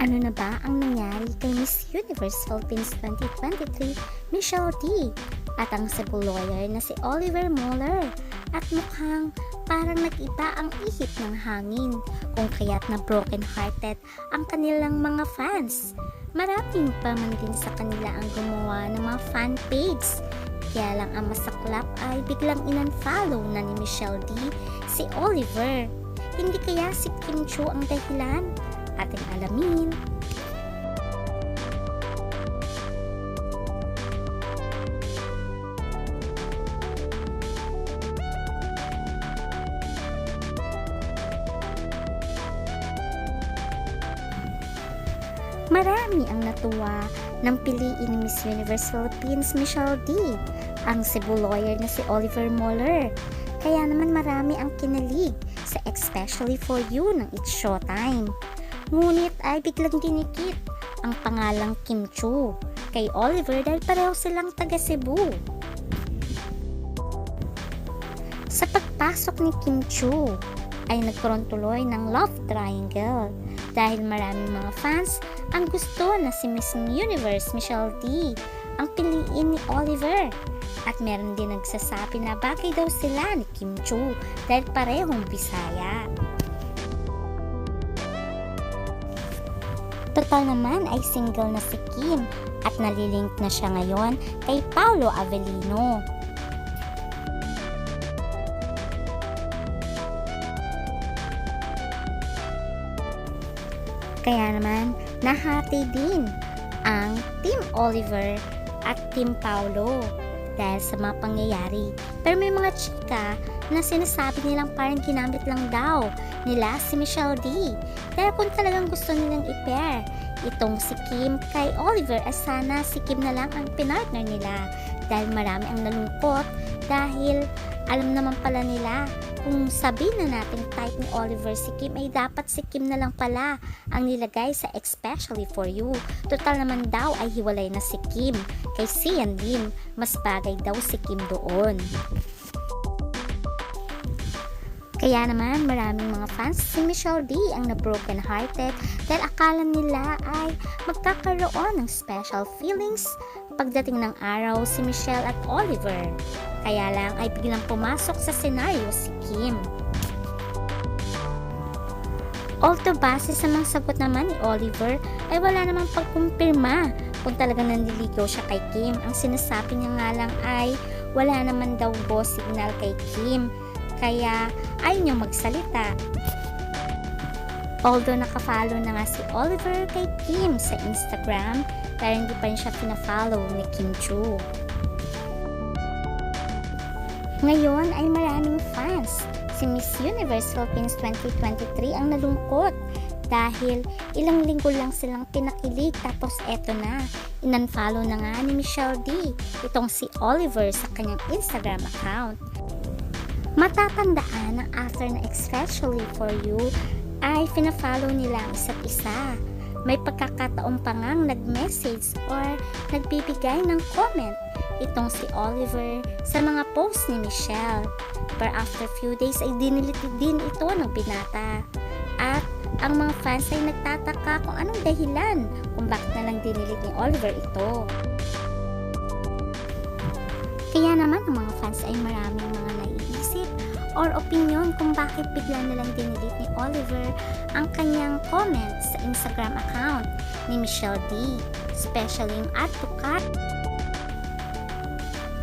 Ano na ba ang nangyari kay Miss Universe Philippines 2023, Michelle D? At ang Cebu lawyer na si Oliver Mueller. At mukhang parang nag-iba ang ihip ng hangin kung kaya't na broken hearted ang kanilang mga fans. Maraming pa man din sa kanila ang gumawa ng mga fan page. Kaya lang ang masaklap ay biglang inunfollow na ni Michelle D si Oliver. Hindi kaya si Kim Chu ang dahilan? Ating alamin. Marami ang natuwa ng piliin ni Miss Universe Philippines Michelle D, ang Cebu lawyer na si Oliver Mueller. Kaya naman marami ang kinalig sa Especially For You ng It's Showtime. Ngunit ay biglang dinikit ang pangalang Kim Chu kay Oliver dahil pareho silang taga Cebu. Sa pagpasok ni Kim Chu ay nagkaroon tuloy ng love triangle dahil maraming mga fans ang gusto na si Miss Universe Michelle D ang piliin ni Oliver. At meron din nagsasabi na bagay daw sila ni Kim Chu dahil parehong Bisaya. Total naman ay single na si Kim at nalilink na siya ngayon kay Paolo Avellino. Kaya naman, nahati din ang Team Oliver at Team Paulo dahil sa mga pangyayari. Pero may mga chika na sinasabi nilang parang ginamit lang daw nila si Michelle D. Dahil kung talagang gusto nilang i-pair itong si Kim kay Oliver ay sana si Kim na lang ang pinartner nila dahil marami ang nalungkot dahil alam naman pala nila kung sabihin na natin type ni Oliver si Kim ay dapat si Kim na lang pala ang nilagay sa especially for you. Total naman daw ay hiwalay na si Kim kay Sian Lim. Mas bagay daw si Kim doon. Kaya naman maraming mga fans si Michelle D ang na broken hearted dahil akala nila ay magkakaroon ng special feelings pagdating ng araw si Michelle at Oliver. Kaya lang ay biglang pumasok sa senaryo si Kim. Although base sa mga sagot naman ni Oliver ay wala namang pagkumpirma kung talagang nandiligaw siya kay Kim. Ang sinasabi niya nga lang ay wala naman daw boss signal kay Kim kaya ayaw niyang magsalita. Although nakafollow na nga si Oliver kay Kim sa Instagram, pero hindi pa rin siya pinafollow ni Kim Chu. Ngayon ay maraming fans. Si Miss Universe Philippines 2023 ang nalungkot dahil ilang linggo lang silang pinakilig tapos eto na, inunfollow na nga ni Michelle D itong si Oliver sa kanyang Instagram account. Matatandaan na after na especially for you ay pinafollow nila ang isa't isa. May pagkakataon pa ngang nag-message or nagbibigay ng comment itong si Oliver sa mga post ni Michelle. But after few days ay dinilit din ito ng binata. At ang mga fans ay nagtataka kung anong dahilan kung bakit na lang dinilit ni Oliver ito. Kaya naman ang mga fans ay maraming mga naiisip or opinion kung bakit bigla nilang dinilit ni Oliver ang kanyang comments sa Instagram account ni Michelle D. Especially yung cart.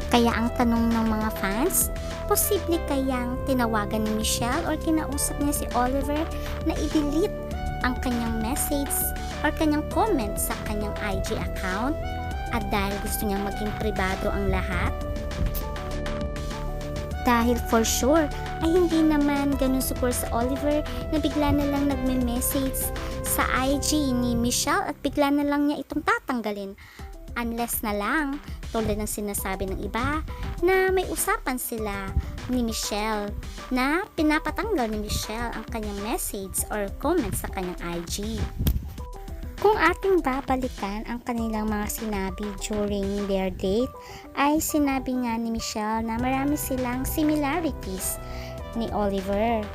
Kaya ang tanong ng mga fans, posible kayang tinawagan ni Michelle or kinausap niya si Oliver na i-delete ang kanyang message or kanyang comment sa kanyang IG account at dahil gusto niyang maging pribado ang lahat? Dahil for sure ay hindi naman ganun support sa Oliver na bigla na lang nagme-message sa IG ni Michelle at bigla na lang niya itong tatanggalin. Unless na lang, tulad ng sinasabi ng iba, na may usapan sila ni Michelle na pinapatanggal ni Michelle ang kanyang message or comment sa kanyang IG. Kung ating babalikan ang kanilang mga sinabi during their date, ay sinabi nga ni Michelle na marami silang similarities ni Oliver.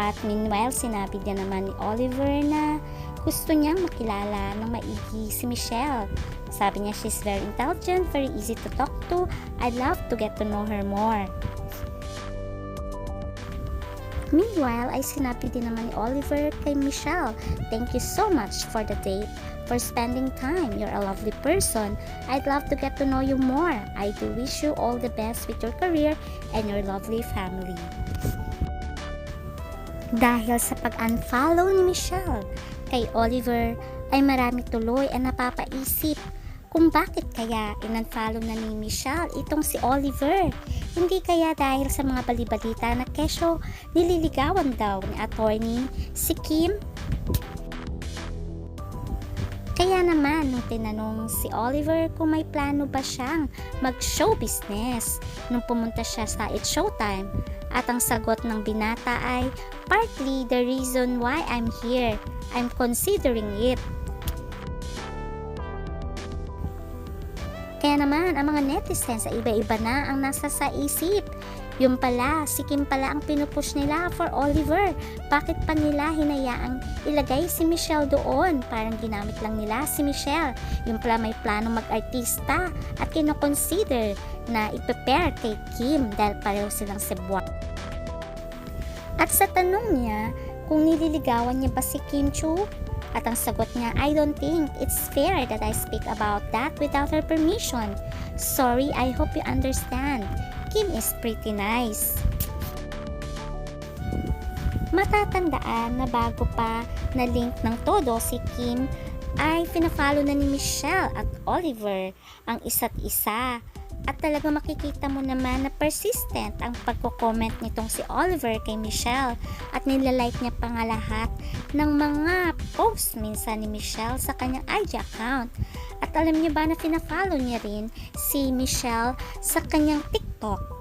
At meanwhile, sinabi din naman ni Oliver na gusto niyang makilala ng maigi si Michelle. Sabi niya she's very intelligent, very easy to talk to. I'd love to get to know her more. Meanwhile, ay sinabi din naman ni Oliver kay Michelle, Thank you so much for the date, for spending time. You're a lovely person. I'd love to get to know you more. I do wish you all the best with your career and your lovely family. Dahil sa pag-unfollow ni Michelle kay Oliver, ay marami tuloy ang napapaisip kung bakit kaya in-unfollow na ni Michelle itong si Oliver. Hindi kaya dahil sa mga balibalita na kesyo nililigawan daw ni attorney si Kim? Kaya naman nung tinanong si Oliver kung may plano ba siyang mag-show business nung pumunta siya sa It's Showtime at ang sagot ng binata ay partly the reason why I'm here. I'm considering it. Kaya naman, ang mga netizens sa iba-iba na ang nasa sa isip. Yung pala, si Kim pala ang pinupush nila for Oliver. Bakit pa nila hinayaang ilagay si Michelle doon? Parang ginamit lang nila si Michelle. Yung pala may plano mag-artista at kinoconsider na iprepare kay Kim dahil pareho silang Cebuano. At sa tanong niya kung nililigawan niya ba si Kim Chu, at ang sagot niya, I don't think it's fair that I speak about that without her permission. Sorry, I hope you understand. Kim is pretty nice. Matatandaan na bago pa na link ng todo si Kim ay pinafollow na ni Michelle at Oliver ang isa't isa. At talaga makikita mo naman na persistent ang pagko-comment nitong si Oliver kay Michelle at nilalike niya pa nga lahat ng mga posts minsan ni Michelle sa kanyang IG account. At alam niyo ba na pinafollow niya rin si Michelle sa kanyang TikTok.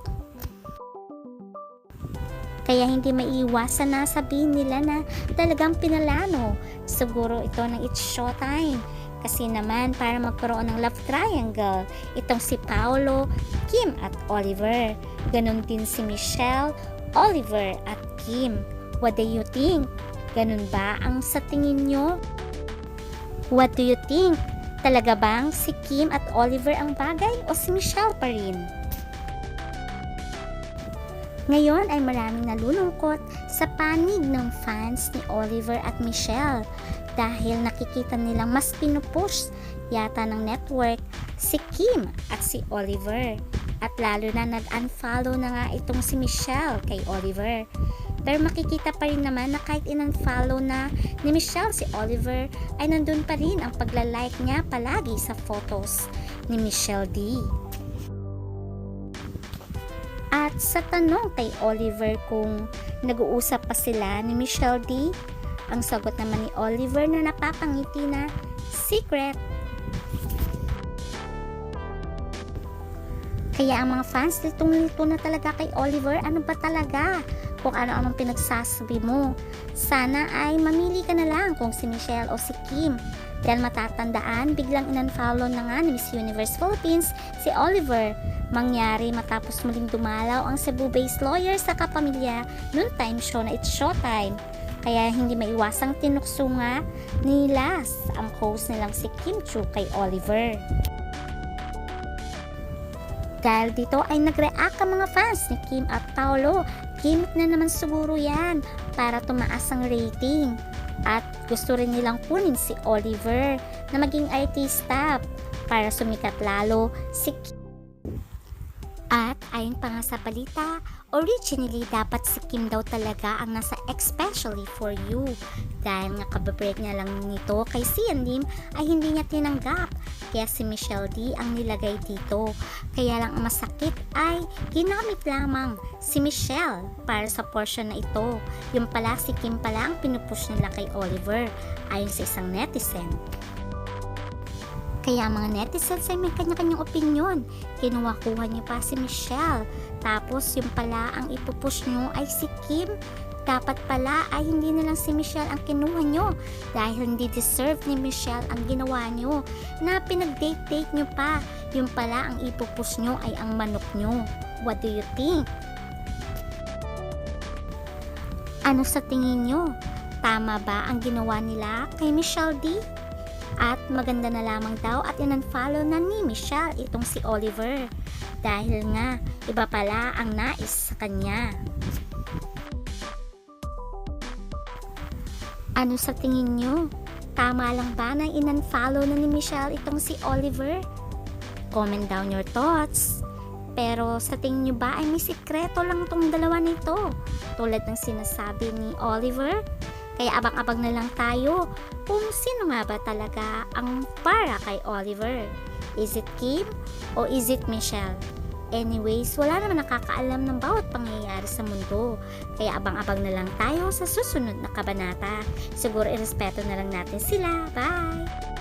Kaya hindi maiiwasan na sabihin nila na talagang pinalano. Siguro ito ng It's Showtime. Kasi naman para magkaroon ng love triangle, itong si Paolo, Kim at Oliver. Ganon din si Michelle, Oliver at Kim. What do you think? Ganun ba ang sa tingin nyo? What do you think? Talaga bang si Kim at Oliver ang bagay o si Michelle pa rin? Ngayon ay maraming nalulungkot sa panig ng fans ni Oliver at Michelle dahil nakikita nilang mas pinupush yata ng network si Kim at si Oliver. At lalo na nag-unfollow na nga itong si Michelle kay Oliver. Pero makikita pa rin naman na kahit in-unfollow na ni Michelle si Oliver ay nandun pa rin ang paglalike niya palagi sa photos ni Michelle D. Sa tanong kay Oliver kung nag-uusap pa sila ni Michelle D, ang sagot naman ni Oliver na napapangiti na secret. Kaya ang mga fans litong-lito na talaga kay Oliver, ano ba talaga? Kung ano-anong pinagsasabi mo. Sana ay mamili ka na lang kung si Michelle o si Kim. Dahil matatandaan, biglang in-unfollow na nga ni Miss Universe Philippines si Oliver. Mangyari matapos muling dumalaw ang Cebu-based lawyer sa kapamilya noon time show na It's Showtime. Kaya hindi maiwasang tinukso nga ni Las ang host nilang si Kim Chu kay Oliver. Dahil dito ay nag-react ang mga fans ni Kim at Paolo. Gimmick na naman siguro yan para tumaas ang rating. At gusto rin nilang kunin si Oliver na maging artista para sumikat lalo si Kim. At ayon pa nga sa balita, originally dapat si Kim daw talaga ang nasa especially for you. Dahil nga kababreak niya lang nito kay Sian Lim ay hindi niya tinanggap. Kaya si Michelle D ang nilagay dito. Kaya lang ang masakit ay ginamit lamang si Michelle para sa portion na ito. Yung pala si Kim pala ang pinupush nila kay Oliver ayon sa isang netizen. Kaya mga netizens ay may kanya-kanyang opinion. Kinuha-kuha niyo pa si Michelle. Tapos yung pala ang ipupush nyo ay si Kim. Dapat pala ay hindi na lang si Michelle ang kinuha nyo dahil hindi deserve ni Michelle ang ginawa nyo na pinag-date-date nyo pa. Yung pala ang ipupush nyo ay ang manok nyo. What do you think? Ano sa tingin nyo? Tama ba ang ginawa nila kay Michelle D? At maganda na lamang daw at in-unfollow na ni Michelle itong si Oliver. Dahil nga, iba pala ang nais sa kanya. Ano sa tingin nyo? Tama lang ba na in-unfollow na ni Michelle itong si Oliver? Comment down your thoughts. Pero sa tingin nyo ba ay may sikreto lang tong dalawa nito? Tulad ng sinasabi ni Oliver? Kaya abang-abang na lang tayo kung sino nga ba talaga ang para kay Oliver. Is it Kim o is it Michelle? Anyways, wala naman nakakaalam ng bawat pangyayari sa mundo. Kaya abang-abang na lang tayo sa susunod na kabanata. Siguro irespeto na lang natin sila. Bye!